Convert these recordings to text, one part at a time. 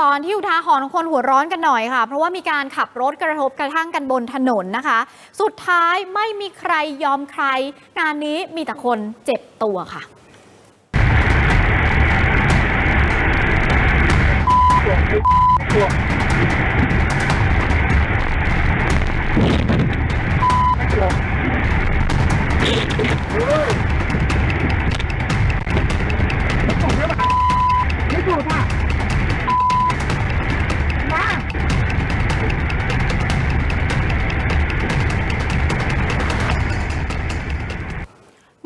ตอนที่อุทาหรณ์ของคนหัวร้อนกันหน่อยค่ะ เพราะว่ามีการขับรถกระทบกระทั่งกันบนถนนนะคะ สุดท้ายไม่มีใครยอมใครงานนี้มีแต่คนเจ็บตัวค่ะ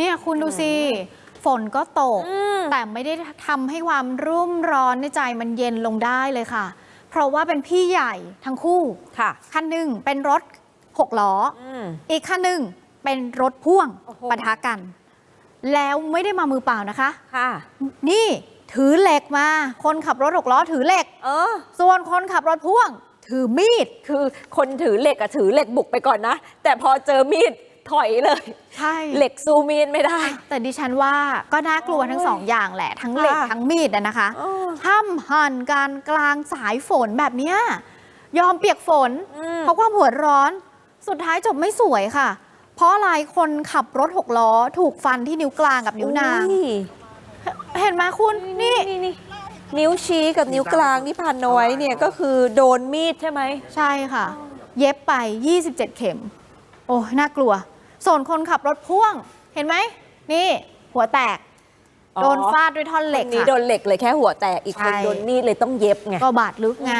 เนี่ยคุณดูสิ ฝนก็ตก แต่ไม่ได้ทำให้ความรุ่มร้อนในใจมันเย็นลงได้เลยค่ะ เพราะว่าเป็นพี่ใหญ่ทั้งคู่ค่ะคันหนึ่งเป็นรถหกล้ออืมอีกคันหนึ่งเป็นรถพ่วงโอ้โหปะทะกัน แล้วไม่ได้มามือเปล่านะคะค่ะ นี่ถือเหล็กมา คนขับรถหกล้อถือเหล็ก เออ ส่วนคนขับรถพ่วง ถือมีด คือคนถือเหล็กอะถือเหล็กบุกไปก่อนนะ แต่พอเจอมีด ถอยเลย ใช่ เหล็กสู้มีดไม่ได้ แต่ดิฉันว่าก็น่ากลัวทั้งสองอย่างแหละ ทั้งเหล็กค่ะทั้งมีดอะนะคะเออห้ามหันการกลางสายฝนแบบเนี้ยยอมเปียกฝนอืมเพราะความหัวร้อน สุดท้ายจบไม่สวยค่ะ เพราะอะไรคนขับรถหกล้อ ถูกฟันที่นิ้วกลางกับนิ้วนางอุ้ยเห็นไหมคุณนี่นี่นี่นิ้วชี้กับนิ้วกลางที่พันเอาไว้เนี่ยก็คือโดนมีดใช่ไหม ใช่ค่ะ เย็บไป 27 เข็ม โอ้ยน่ากลัว ส่วนคนขับรถพ่วง เห็นไหม นี่ หัวแตกอ๋อโดนฟาดด้วยท่อนเหล็กคนนี้ค่ะโดนเหล็กเลยแค่หัวแตกอีกคนใช่โดนมีดเลยต้องเย็บไง ก็บาดลึกไง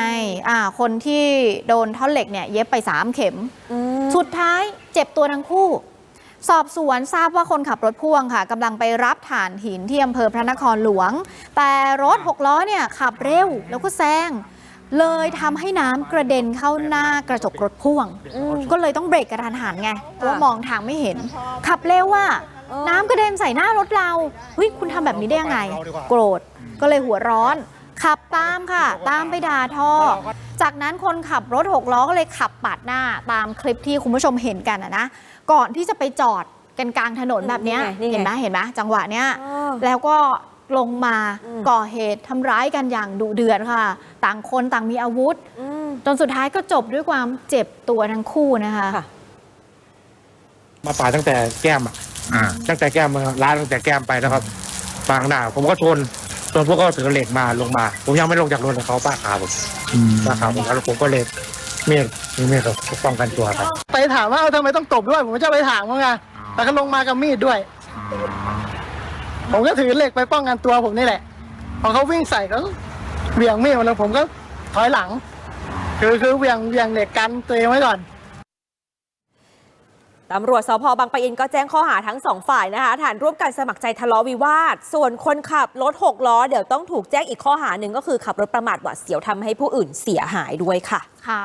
อ่า คนที่โดนท่อนเหล็กเนี่ยเย็บไป3เข็มอืมสุดท้ายเจ็บตัวทั้งคู่ สอบสวนทราบว่าคนขับรถพ่วงค่ะกำลังไปรับถ่านหินที่อำเภอพระนครหลวง แต่รถหกล้อเนี่ยขับเร็วแล้วก็แซง เลยทำให้น้ำกระเด็นเข้าหน้ากระจกรถพ่วงอืมก็เลยต้องเบรกกระทันหันไงเพราะว่ามองทางไม่เห็น ขับเร็วว่า เออ น้ำกระเด็นใส่หน้ารถเราเฮ้ยคุณทำแบบนี้ได้ยังไง โกรธก็เลยหัวร้อน ขับตามค่ะ ตามไปด่าทอจากนั้นคนขับรถหกล้อก็เลยขับปาดหน้าตามคลิปที่คุณผู้ชมเห็นกันนะนะก่อนที่จะไปจอดกันกลางถนนแบบเนี้ยนี่ไงนี่ไงเห็นไหมเห็นไหมจังหวะเนี้ยอ๋อแล้วก็ ลงมาอืมก่อเหตุทำร้ายกันอย่างดุเดือดค่ะ ต่างคนต่างมีอาวุธอืมจนสุดท้ายก็จบด้วยความเจ็บตัวทั้งคู่นะคะค่ะ มาปาดตั้งแต่แก้มอะอ่า ตั้งแต่แก้มมาล้านตั้งแต่แก้มไปนะครับปางหน้าผมก็ชนชนพวกก็ถือเหล็กมาลงมา ผมยังไม่ลงจากรถเลยเขาป้าขาผมอืมป้าขาผมแล้วผมก็เลยเมียดมีเมียดครับป้องกันตัวครับ ไปถามว่าเออทำไมต้องตบด้วย ผมก็จะไปถามเขาไงแต่เขาลงมากับมีดด้วย ผมก็ถือเหล็กไปป้องกันตัวผมนี่แหละ พอเขาวิ่งใส่เขาเหวี่ยงมีดมาแล้วผมก็ถอยหลัง คือคือเหวี่ยงเหวี่ยงเหล็กกันตัวเองไว้ก่อนตำรวจสพบางปะอินก็แจ้งข้อหาทั้งสองฝ่ายนะคะฐานร่วมกันสมัครใจทะเลาะวิวาท ส่วนคนขับรถหกล้อ เดี๋ยวต้องถูกแจ้งอีกข้อหาหนึ่งก็คือขับรถประมาทหวาดเสียวทำให้ผู้อื่นเสียหายด้วยค่ะ ค่ะ